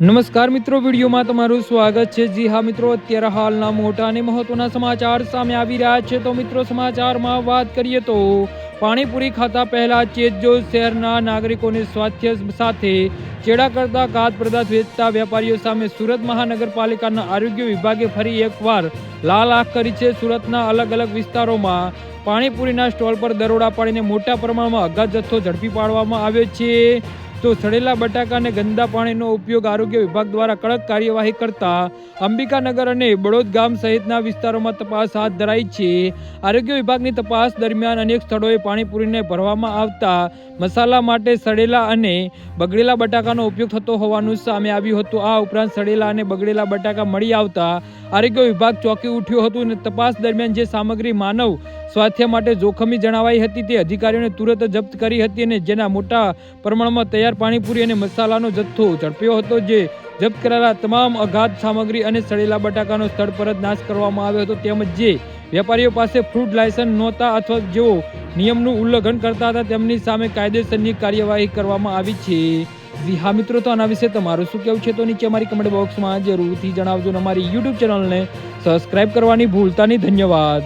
નમસ્કાર મિત્રો, વિડીયોમાં તમારું સ્વાગત છે. જી હા મિત્રો, અત્યારે હાલના મોટા અને મહત્વના સમાચાર સામે આવી રહ્યા છે. તો મિત્રો, સમાચારમાં વાત કરીએ તો પાણીપુરી ખાતા પહેલા ચેતજો શહેરના નાગરિકોને સ્વાસ્થ્ય સાથે ચેડા કરતા ખાદ્ય પદાર્થ વેચતા વેપારીઓ સામે સુરત મહાનગરપાલિકાના આરોગ્ય વિભાગે ફરી એકવાર લાલ આંખ કરી છે. સુરતના અલગ અલગ વિસ્તારોમાં પાણીપુરીના સ્ટોલ પર દરોડા પાડીને મોટા પ્રમાણમાં અગાધ જથ્થો ઝડપી પાડવામાં આવ્યો છે. તો સડેલા બટાકા અને ગંદા પાણીનો ઉપયોગ આરોગ્ય વિભાગ દ્વારા કડક કાર્યવાહી કરતા અંબિકાનગર અને બળોદ ગામ સહિતના વિસ્તારોમાં તપાસ હાથ ધરાઈ છે. આરોગ્ય વિભાગની તપાસ દરમિયાન અનેક સ્થળોએ પાણીપુરીને ભરવામાં આવતા મસાલા માટે સડેલા અને બગડેલા બટાકાનો ઉપયોગ થતો હોવાનું સામે આવ્યું હતું. આ ઉપરાંત સડેલા અને બગડેલા બટાકા મળી આવતા આરોગ્ય વિભાગ ચોંકી ઉઠ્યો હતું અને તપાસ દરમિયાન જે સામગ્રી માનવ સ્વાસ્થ્ય માટે જોખમી જણાવાઈ હતી તે અધિકારીઓને તુરંત જપ્ત કરી હતી અને જેના મોટા પ્રમાણમાં તૈયાર પાણીપુરી અને મસાલાનો જથ્થો ઝડપ્યો હતો, જે જપ્ત કરાયેલા તમામ અઘાત સામગ્રી અને સડેલા બટાકાનો સ્થળ પર જ નાશ કરવામાં આવ્યો હતો. તેમજ જે વેપારીઓ પાસે ફ્રૂટ લાયસન્સ નહોતા અથવા જેઓ નિયમનું ઉલ્લંઘન કરતા હતા, તેમની સામે કાયદેસરની કાર્યવાહી કરવામાં આવી છે. જી, હા મિત્રો, તો આના વિશે તમારું શું કહેવું છે તો નીચે અમારી કમેન્ટ બોક્સમાં જરૂરથી જણાવજો અને અમારી યુટ્યુબ ચેનલને સબસ્ક્રાઇબ કરવાની ભૂલતા નહીં ધન્યવાદ.